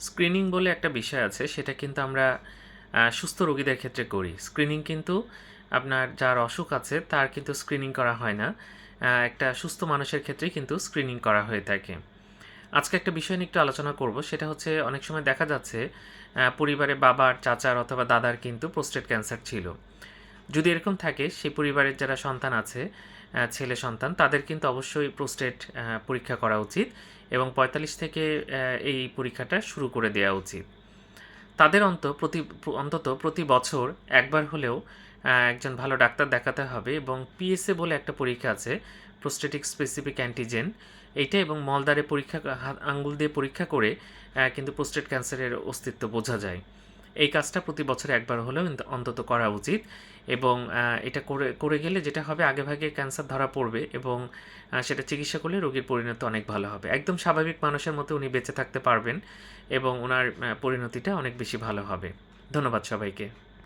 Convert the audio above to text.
Screening বলে একটা বিষয় আছে, সেটা কিন্তু আমরা সুস্থ রোগীদের ক্ষেত্রে করি। স্ক্রিনিং কিন্তু আপনার যার অসুখ আছে, তার কিন্তু স্ক্রিনিং করা হয় না। একটা সুস্থ মানুষের ক্ষেত্রেই কিন্তু স্ক্রিনিং করা হয়ে থাকে। আজকে একটা বিষয় নিয়ে একটু আলোচনা করব, সেটা হচ্ছে অনেক সময় দেখা যাচ্ছে পরিবারে বাবার, চাচার অথবা দাদার কিন্তু প্রোস্টেট ক্যান্সার ছিল। যদি এরকম থাকে, সেই পরিবারের যারা সন্তান আছে ছেলে সন্তান, তাদের কিন্তু অবশ্যই প্রোস্টেট পরীক্ষা করা উচিত এবং পঁয়তাল্লিশ থেকে এই পরীক্ষাটা শুরু করে দেওয়া উচিত। তাদের অন্ত, প্রতি, অন্তত প্রতি বছর একবার হলেও একজন ভালো ডাক্তার দেখাতে হবে এবং পিএসএ বলে একটা পরীক্ষা আছে, প্রোস্টেটিক স্পেসিফিক অ্যান্টিজেন। এইটা এবং মলদারে পরীক্ষা আঙ্গুল দিয়ে পরীক্ষা করে কিন্তু প্রোস্টেট ক্যান্সারের অস্তিত্ব বোঝা যায়। এই কাজটা প্রতি বছর একবার হলেও অন্তত করা উচিত এবং এটা করে করে গেলে যেটা হবে আগেভাগে ক্যান্সার ধরা পড়বে এবং সেটা চিকিৎসা করলে রোগীর পরিণতি অনেক ভালো হবে। একদম স্বাভাবিক মানুষের মতো উনি বেঁচে থাকতে পারবেন এবং ওনার পরিণতিটা অনেক বেশি ভালো হবে। ধন্যবাদ সবাইকে।